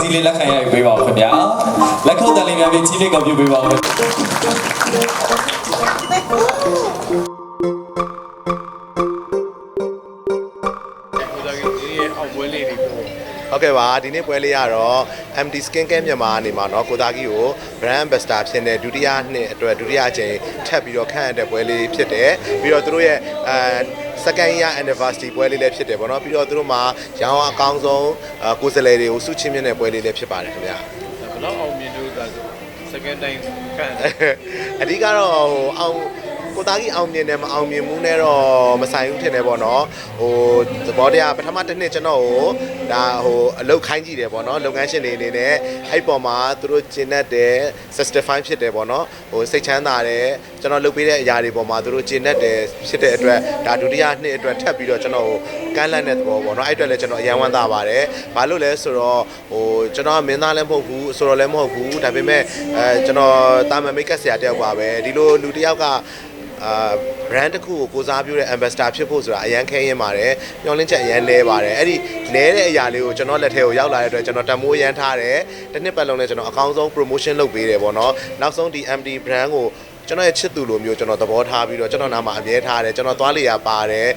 ကြီးလေးလက်ခံရယူပေးပါဦးခင်ဗျာလက်ခုပ်တန်လေးများပြီးကြီးလေးကောပြုပေးပါဦးခင်ဗျာ ကိုစားကြီးဒီရဲ့အောင်ပွဲလေးတွေကို ဟုတ်ကဲ့ပါဒီနေ့ပွဲလေးကတော့ MD Skin Care မြန်မာနေမှာเนาะကိုသားကြီးကို Brand Ambassador ဖြစ်တဲ့ဒုတိယနှစ်အတွက်ဒုတိယအကြိမ်ထပ်ပြီးတော့ခန့်အပ်တဲ့ပွဲလေးဖြစ်တယ်ပြီးတော့သူတို့ရဲ့အဲ second year anniversary ပွဲလေးလည်းဖြစ်တယ်ပေါ့နော်ပြီးတော့သူတို့မှာရောင်းအောင်အကောင်းဆုံးအဲကိုယ်စားလှယ်တွေကိုစုချင်းမြင့်တဲ့ပွဲလေးလည်းဖြစ်ပါတယ်ခင်ဗျာဘယ်တော့အောင်မြင်လို့ဒါ second time ခန့်အဓိကတော့ဟိုအောင် ကိုသားကြီးအောင်မြင်တယ်မအောင်မြင်ဘူးနဲ့တော့မဆိုင်ဘူးထင်တယ်ပေါ့နော်ဟိုသဘောတရားပထမတစ်နှစ်ကျွန်တော်ကိုဒါဟိုအလုတ်ခိုင်းကြည့်တယ်ပေါ့နော်လုပ်ငန်းရှင်တွေအနေနဲ့အဲ့ပေါ်မှာသူတို့ကျင့်တတ်တယ် satisfy ဖြစ်တယ်ပေါ့နော်ဟိုစိတ်ချမ်းသာတယ်ကျွန်တော်လုပ်ပေးတဲ့အရာတွေပေါ်မှာသူတို့ကျင့်တတ်တယ်ဖြစ်တဲ့အတွက်ဒါဒုတိယနှစ်အတွက်ထပ်ပြီးတော့ကျွန်တော်ကိုကမ်းလှမ်းတဲ့သဘောပေါ့နော်အဲ့အတွက်လည်းကျွန်တော်အယံဝမ်းသာပါတယ်ဘာလို့လဲဆိုတော့ဟိုကျွန်တော်ကမင်းသားလည်းမဟုတ်ဘူးဆိုတော့လည်းမဟုတ်ဘူးဒါပေမဲ့အဲကျွန်တော်တာမန်မိတ်ကပ်ဆရာတယောက်ပါပဲဒီလိုလူတစ်ယောက်က အာ brand တစ်ခုကိုကိုစားပြုတဲ့ ambassador ဖြစ်ဖို့ဆိုတာအရန်ခဲရင်ပါတယ်ညှော်လင်းချက်အရန်လဲပါတယ်အဲ့ဒီလဲတဲ့အရာလေးကိုကျွန်တော်လက်ထဲကိုရောက်လာတဲ့အတွက်ကျွန်တော်တမိုးရန်ထားတယ်တစ်နှစ်ပတ်လုံးနဲ့ကျွန်တော်အကောင်းဆုံး promotion လုပ်ပေးတယ်ပေါ့နော်နောက်ဆုံးဒီ MD brand ကိုကျွန်တော်ရဲ့ချစ်သူလိုမျိုးကျွန်တော်သဘောထားပြီးတော့ကျွန်တော်နားမှာအမြဲထားတယ်ကျွန်တော်သွားလေရပါတယ်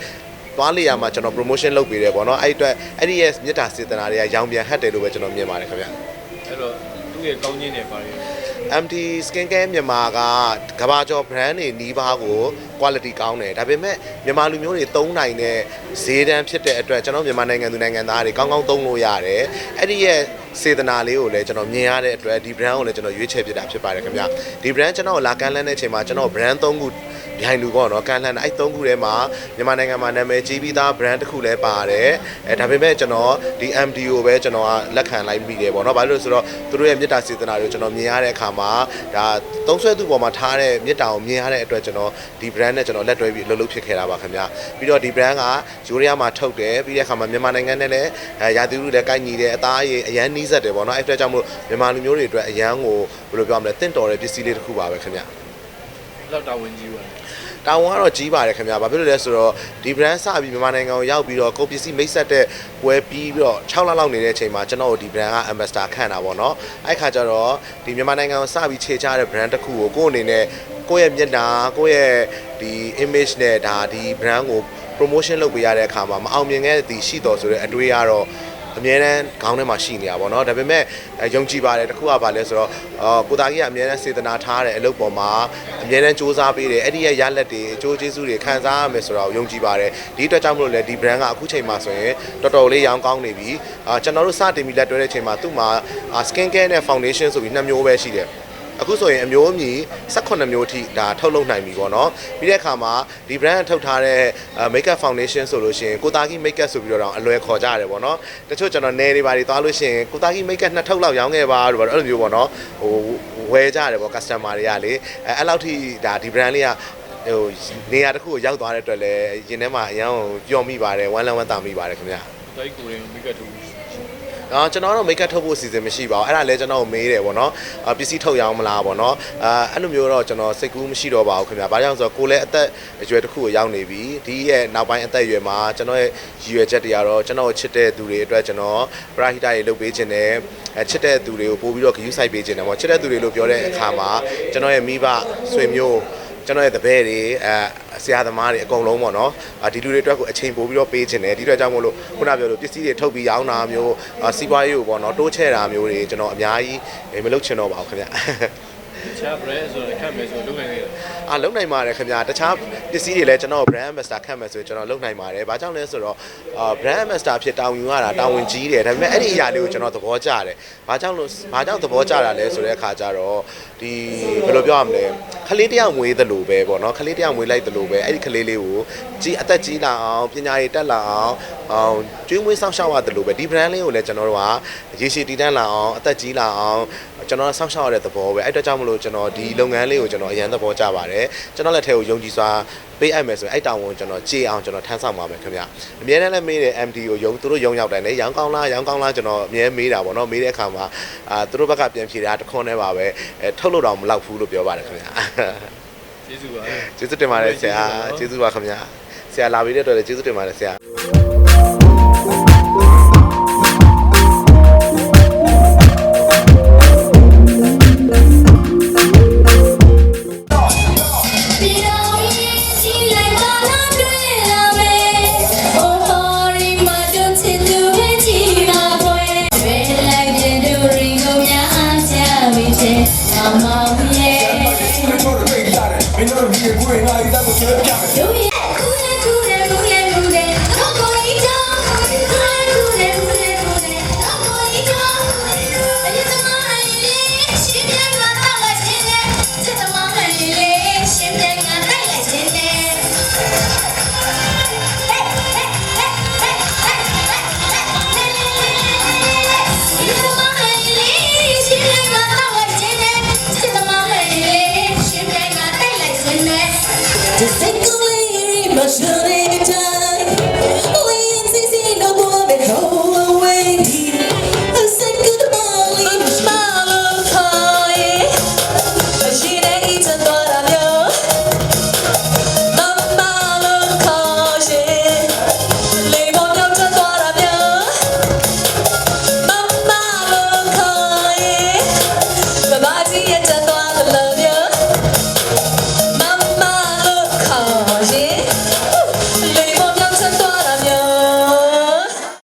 သွားလေရမှာကျွန်တော် promotion လုပ်ပေးတယ်ပေါ့နော်အဲ့ဒီအတွက်အဲ့ဒီရဲ့မြတ်တာစေတနာတွေကရောင်ပြန်ဟတ်တယ်လို့ပဲကျွန်တော်မြင်ပါတယ်ခင်ဗျအဲ့တော့သူ့ရဲ့ကောင်းခြင်းတွေပါတယ် MD Skin Care မြန်မာကကဘာကျော် brand တွေနီးပါးကို quality ကောင်းတယ်ဒါပေမဲ့မြန်မာလူမျိုးတွေသုံးနိုင်တဲ့ဈေးတန်းဖြစ်တဲ့အတွက်ကျွန်တော်မြန်မာနိုင်ငံသူနိုင်ငံသားတွေကောင်းကောင်းသုံးလို့ရတယ်အဲ့ဒီရဲ့စေတနာလေးကိုလည်းကျွန်တော်မြင်ရတဲ့အတွက်ဒီ brand ကိုလည်းကျွန်တော်ရွေးချယ်ပြတာဖြစ်ပါတယ်ခင်ဗျဒီ brand ကျွန်တော်လာကမ်းလှမ်းတဲ့အချိန်မှာကျွန်တော် brand ၃ခု ပြိုင်လူပေါ့နော်ကန်လှန်အဲ့၃ခုထဲမှာမြန်မာနိုင်ငံမှာနာမည်ကြီးပြီးသား brand တစ်ခုလည်းပါတယ်အဲဒါပေမဲ့ကျွန်တော်ဒီ MD ကိုပဲကျွန်တော်ကလက်ခံလိုက်မိတယ်ပေါ့နော်ဘာလို့လဲဆိုတော့သူတို့ရဲ့မေတ္တာစေတနာတွေကိုကျွန်တော်မြင်ရတဲ့အခါမှာဒါသုံးဆွဲသူပေါ်မှာထားတဲ့မေတ္တာကိုမြင်ရတဲ့အတွက်ကျွန်တော်ဒီ brand နဲ့ကျွန်တော်လက်တွဲပြီးအလုပ်လုပ်ဖြစ်ခဲ့တာပါခင်ဗျာပြီးတော့ဒီ brand ကယူရီးယားမှာထုတ်တယ်ပြီးတဲ့အခါမှာမြန်မာနိုင်ငံနဲ့လည်းအဲရာသီဥတုလည်းကိုက်ညီတယ်အသားအရည်အရန်နီးစပ်တယ်ပေါ့နော်အဲ့အတွက်ကြောင့်မို့မြန်မာလူမျိုးတွေအတွက်အရန်ကိုဘယ်လိုပြောမလဲတင့်တော်တဲ့ပစ္စည်းလေးတစ်ခုပါပဲခင်ဗျာ လောက်တာဝန်ကြီးပါတယ်တာဝန်ကတော့ကြီးပါတယ်ခင်ဗျာဘာဖြစ်လို့လဲဆိုတော့ဒီ brand စပြီးမြန်မာနိုင်ငံကိုရောက်ပြီးတော့ကုန်ပစ္စည်းမိတ်ဆက်တဲ့ပွဲပြီးပြီးတော့6လလောက်နေတဲ့အချိန်မှာကျွန်တော်တို့ဒီ brand က ambassador ခန့်တာပေါ့နော်အဲ့ခါကျတော့ဒီမြန်မာနိုင်ငံကိုစပြီးခြေချတဲ့ brand တစ်ခုကိုကိုယ့်အနေနဲ့ကိုယ့်ရဲ့မျက်နှာကိုယ့်ရဲ့ဒီ image နဲ့ဒါဒီ brand ကို promotion လုပ်ပေးရတဲ့အခါမှာမအောင်မြင်ခဲ့သည်ရှိတော်ဆိုတဲ့အတွေ့အကတော့ အများတန်းခေါင်းထဲမှာရှိနေတာပေါ့နော်ဒါပေမဲ့အဲယုံကြည်ပါတယ်တခုကပါလဲဆိုတော့အော်ကိုသားကြီးကအများတန်းစေတနာထားတဲ့အလုပ်ပေါ်မှာအများတန်းစူးစမ်းပေးတယ်အဲ့ဒီရဲ့ရလက်တွေအကျိုးကျေးဇူးတွေခံစားရမယ်ဆိုတော့ယုံကြည်ပါတယ်ဒီအတွက်ကြောင့်မလို့လဲဒီ brand ကအခုချိန်မှာဆိုရင်တော်တော်လေးရောင်းကောင်းနေပြီအာကျွန်တော်တို့စတင်ပြီးလက်တွဲတဲ့ချိန်မှာသူ့မှာ skin care နဲ့ foundation ဆိုပြီးနှစ်မျိုးပဲရှိတယ် အခုဆိုရင်အမျိုးအမည်18မျိုးအထိဒါထုတ်လုပ်နိုင်ပြီပေါ့နော်ပြီးတဲ့အခါမှာဒီ brand ထုတ်ထားတဲ့ makeup foundation ဆိုလို့ရှိရင်ကိုသားကြီး makeup ဆိုပြီးတော့အလွယ်ခေါ်ကြရတယ်ပေါ့နော်တချို့ကျွန်တော်နယ်တွေပါတွေသွားလို့ရှိရင်ကိုသားကြီး makeup နှစ်ထုတ်လောက်ရောင်းခဲ့ပါလို့ပေါ့အဲ့လိုမျိုးပေါ့နော်ဟိုဝယ်ကြရတယ်ပေါ့ customer တွေကလေအဲအဲ့လောက်ထိဒါဒီ brand လေးကဟိုနေရာတစ်ခုကိုရောက်သွားတဲ့အတွက်လည်းရင်ထဲမှာအရန်ကိုပျော်မိပါတယ်ဝမ်းလန်းဝမ်းသာမိပါတယ်ခင်ဗျာတိုက်ကိုရင်မိကတူ နော်ကျွန်တော်တော့ make up ထုတ်ဖို့အစီအစဉ်မရှိပါဘူးအဲ့ဒါလည်းကျွန်တော်ကိုမေးတယ်ပေါ့နော်အာပစ္စည်းထုတ်ရအောင်မလားပေါ့နော်အာအဲ့လိုမျိုးတော့ကျွန်တော်စိတ်ကူးမရှိတော့ပါဘူးခင်ဗျာဘာကြောင့်ဆိုတော့ကိုလည်းအသက်အရွယ်တစ်ခုကိုရောက်နေပြီဒီရဲ့နောက်ပိုင်းအသက်အရွယ်မှာကျွန်တော်ရဲ့ရည်ရွယ်ချက်တွေကတော့ကျွန်တော်ကိုချစ်တဲ့သူတွေအတွက်ကျွန်တော်ပရာဟိတတွေလုပ်ပေးခြင်းနဲ့အဲချစ်တဲ့သူတွေကိုပို့ပြီးတော့ဂရုစိုက်ပေးခြင်းနဲ့ပေါ့ချစ်တဲ့သူတွေလို့ပြောတဲ့အခါမှာကျွန်တော်ရဲ့မိဘဆွေမျိုးကျွန်တော်ရဲ့တပည့်တွေအဲ ဆရာသမားတွေအကုန်လုံးပေါ့နော်အာဒီလူတွေအတွက်ကိုအချိန်ပို့ပြီးတော့ပေးခြင်းတယ်ဒီအတွက်ကြောင့်မို့လို့ခုနပြောလို့ပစ္စည်းတွေထုတ်ပြီးရောင်းတာမျိုးအာစီးပွားရေးကိုပေါ့နော်တိုးချဲ့တာမျိုးတွေကျွန်တော်အများကြီးမလုပ်ချင်တော့ပါဘူးခင်ဗျတ ခြား brand ဆိုတော့ခန့်မယ်ဆိုလုပ်နိုင်တယ်အာလုံနိုင်ပါတယ်ခင်ဗျာတခြားပစ္စည်းတွေလည်းကျွန်တော် brand ambassador ခန့်မယ်ဆိုရင်ကျွန်တော်လုံနိုင်ပါတယ်ဘာကြောင့်လဲဆိုတော့အာ brand ambassador ဖြစ်တောင်းယူရတာတာဝန်ကြီးတယ်ဒါပေမဲ့အဲ့ဒီအရာလေးကိုကျွန်တော်သဘောကျတယ်ဘာကြောင့်လို့ဘာကြောင့်သဘောကျတာလဲဆိုတဲ့အခါကျတော့ဒီဘယ်လိုပြောရမလဲခလေးတယောက်မွေးသလိုပဲပေါ့နော်ခလေးတယောက်မွေးလိုက်သလိုပဲအဲ့ဒီခလေးလေးကိုကြီးအသက်ကြီးလာအောင်ပညာရည်တက်လာအောင်အောင်ကျွေးမွေးစောင့်ရှောက်ရသလိုပဲဒီ brand လေးကိုလည်းကျွန်တော်တို့ကရေရှည်တည်တံ့လာအောင်အသက်ကြီးလာအောင် ကျွန်တော်စောင့်ရှောက်ရတဲ့သဘောပဲအဲ့အတွက်ကြောင့်မလို့ကျွန်တော်ဒီလုပ်ငန်းလေးကိုကျွန်တော်အရင်သဘောကျပါတယ်ကျွန်တော်လက်ထဲကိုယုံကြည်စွာပေးအပ်မယ်ဆိုရင်အဲ့တောင်ဝန်ကျွန်တော်ကြေအောင်ကျွန်တော်ထမ်းဆောင်ပါမယ်ခင်ဗျအများနဲ့လည်းမေးတယ် MD ကိုယုံသူတို့ယုံရောက်တယ်လေရောင်းကောင်းလားရောင်းကောင်းလားကျွန်တော်အများမေးတာပေါ့နော်မေးတဲ့အခါမှာအာသူတို့ဘက်ကပြန်ဖြေတာတခွန်းနဲ့ပါပဲအဲထုတ်လို့တော့မလောက်ဘူးလို့ပြောပါတယ်ခင်ဗျကျေးဇူးပါကျေးဇူးတင်ပါတယ်ဆရာကျေးဇူးပါခင်ဗျဆရာလာပြီးတဲ့အတွက်လည်းကျေးဇူးတင်ပါတယ်ဆရာ